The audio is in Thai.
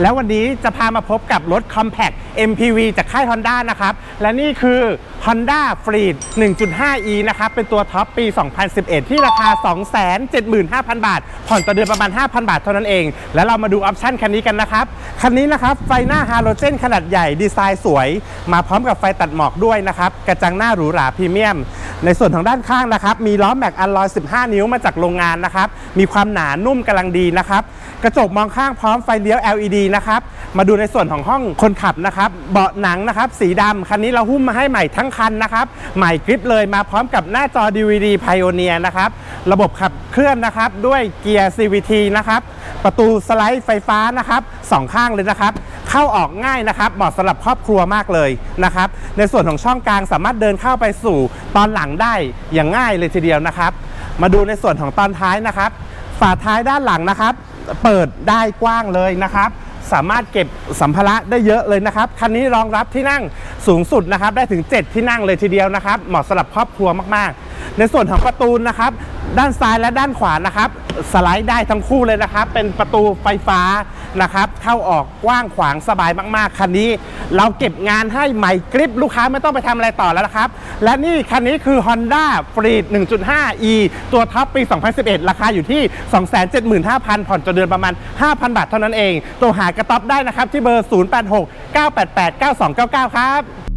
แล้ววันนี้จะพามาพบกับรถ Compact MPV จากค่าย Honda นะครับ และนี่คือ Honda Freed 1.5e นะครับ เป็นตัวท็อปปี 2011 ที่ราคา 275,000 บาท ผ่อนต่อเดือนประมาณ 5,000 บาทเท่านั้นเอง แล้วเรามาดูออปชั่นคันนี้กันนะครับ คันนี้นะครับ ไฟหน้าฮาโลเจนขนาดใหญ่ดีไซน์สวย มาพร้อมกับไฟตัดหมอกด้วยนะครับ กระจังหน้าหรูหราพรีเมียม ในส่วนของด้านข้างนะครับ มีล้อแม็กอัลลอย 15 นิ้วมาจากโรงงานนะครับ มีความหนานุ่มกำลังดีนะครับ กระจกมองข้างพร้อมไฟเลี้ยว LED นะครับ มาดูในส่วนของห้องคนขับนะครับ เบาะหนังนะครับ สีดำคันนี้เราหุ้มมาให้ใหม่ทั้งคันนะครับ ใหม่กริปเลยมาพร้อมกับหน้าจอ DVD Pioneer นะครับ ระบบขับเคลื่อนนะครับด้วยเกียร์ CVT นะครับ ประตูสไลด์ไฟฟ้านะครับสองข้างเลยนะครับ เข้าออกง่ายนะครับเหมาะสำหรับครอบครัวมากเลยนะครับ ในส่วนของช่องกลางสามารถเดินเข้าไปสู่ ตอนหลังได้อย่างง่ายเลยทีเดียวนะครับ มาดูในส่วนของตอนท้ายนะครับ ฝาท้ายด้านหลังนะครับ เปิดได้กว้างเลยนะครับ สามารถเก็บสัมภาระได้เยอะเลยนะครับคันนี้รองรับที่นั่งสูงสุดนะครับ ได้ถึง 7 ที่นั่งเลยทีเดียวนะครับ เหมาะสำหรับครอบครัวมากๆ ในส่วนของประตูนะครับ ด้านซ้ายและด้านขวานะครับ สไลด์ได้ทั้งคู่เลยนะครับ เป็นประตูไฟฟ้านะครับ เข้าออกกว้างขวางสบายมากๆคันนี้ เราเก็บงานให้ใหม่กริปลูกค้าไม่ต้องไปทำอะไรต่อแล้วนะครับ และนี่คันนี้คือ Honda Freed 1.5e ตัวท็อปปี 2011 ราคาอยู่ที่ 275,000 ผ่อนจะเดือนประมาณ 5,000 บาทเท่านั้นเองตัวหากระต๊อบได้นะครับที่เบอร์ 086 988 9299 ครับ